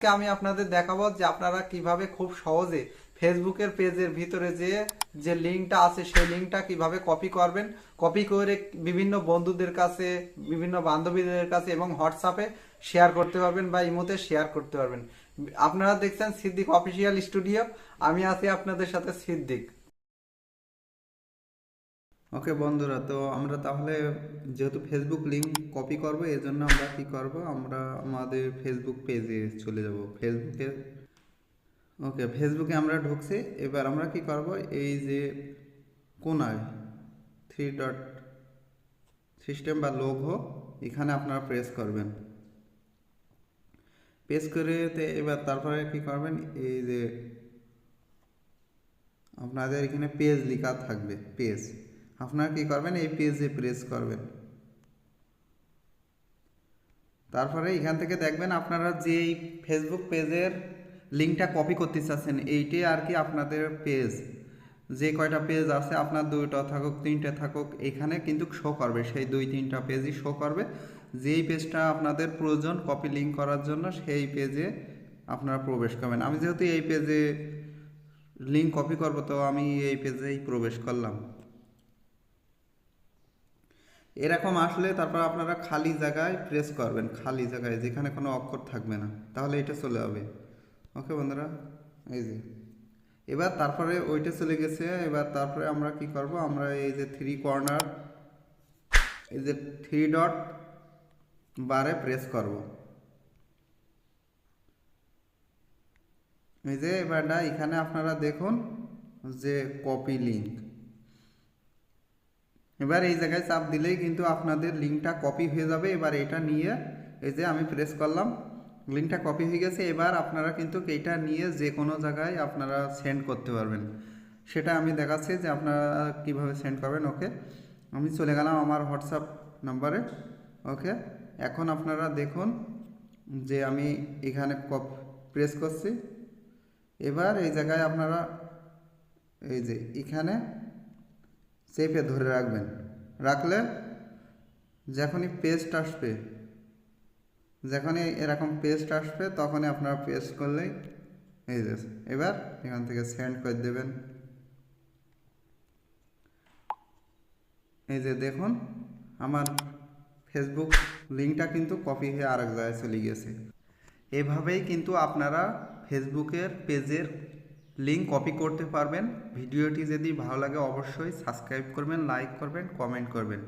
আজকে আমি আপনাদের দেখাবো যে আপনারা কীভাবে খুব সহজে ফেসবুকের পেজের ভিতরে যে যে লিঙ্কটা আছে সেই লিঙ্কটা কীভাবে কপি করবেন, কপি করে বিভিন্ন বন্ধুদের কাছে, বিভিন্ন বান্ধবীদের কাছে এবং হোয়াটসঅ্যাপে শেয়ার করতে পারবেন বা ইমোতে শেয়ার করতে পারবেন। আপনারা দেখছেন সিদ্দিক অফিসিয়াল স্টুডিও, আমি আছি আপনাদের সাথে সিদ্দিক। ওকে বন্ধুরা, তো আমরা তাহলে যেহেতু ফেসবুক লিংক কপি করব এর জন্য আমরা কি করব? আমরা আমাদের ফেসবুক পেজে চলে যাব। ফেসবুকে ওকে ফেসবুকে আমরা ঢুকছি। এবার আমরা কি করব? এই যে কোনায় থ্রি ডট সিস্টেম বা লোগো এখানে আপনারা প্রেস করবেন। প্রেস করে এবার তারপরে কি করবেন? এই যে আপনাদের এখানে পেজ লেখা থাকবে পেজ আপনারা কি করবেন? এই পেজে প্রেস করবেন। তারপরে এখান থেকে দেখবেন আপনারা যে ফেসবুক পেজের লিঙ্কটা কপি করতে চাচ্ছেন, এইটাই আর কি আপনাদের পেজ যে কয়টা পেজ আছে, আপনার দুইটা থাকুক, তিনটে থাকুক, এখানে কিন্তু শো করবে। সেই দুই, তিনটা পেজই শো করবে। যেই পেজটা আপনাদের প্রয়োজন কপি লিঙ্ক করার জন্য সেই পেজে আপনারা প্রবেশ করবেন। আমি যেহেতু এই পেজে লিঙ্ক কপি করব, তো আমি এই পেজেই প্রবেশ করলাম। এরকম আসলে তারপর আপনারা খালি জায়গায় প্রেস করবেন, খালি জায়গায়, যেখানে কোনো অক্ষর থাকবে না। তাহলে এটা চলে যাবে। ওকে বন্ধুরা? এই যে। এবার তারপরে ওইটা চলে গেছে। এবার তারপরে আমরা কি করব? আমরা এই যে থ্রি কর্নার এই যে থ্রি ডট বারে প্রেস করব। এই যে এবারটা এখানে আপনারা দেখুন যে কপি লিঙ্ক এবার এই জায়গায় চাপ দিলেই কিন্তু আপনাদের লিঙ্কটা কপি হয়ে যাবে। এবার এটা নিয়ে এই যে আমি প্রেস করলাম, লিঙ্কটা কপি হয়ে গেছে। এবার আপনারা কিন্তু এইটা নিয়ে যে কোনো জায়গায় আপনারা সেন্ড করতে পারবেন। সেটা আমি দেখাচ্ছি যে আপনারা কীভাবে সেন্ড করবেন ওকে আমি চলে গেলাম আমার হোয়াটসঅ্যাপ নাম্বারে ওকে এখন আপনারা দেখুন যে আমি এখানে কপ প্রেস করছি। এবার এই জায়গায় আপনারা, এই যে এখানে চেপে ধরে রাখবেন। রাখলে যখনই পেস্ট আসবে, যখনই এরকম পেস্ট আসবে, তখনই আপনারা পেস্ট করলেই এই যে, এবার এখান থেকে সেন্ড করে দেবেন। এই যে দেখুন, আমার ফেসবুক লিঙ্কটা কিন্তু কপি হয়ে আরেক জায়গায় চলে গেছে এভাবেই কিন্তু আপনারা ফেসবুকের পেজের লিঙ্ক কপি করতে পারবেন। ভিডিওটি যদি ভালো লাগে অবশ্যই সাবস্ক্রাইব করবেন লাইক করবেন কমেন্ট করবেন।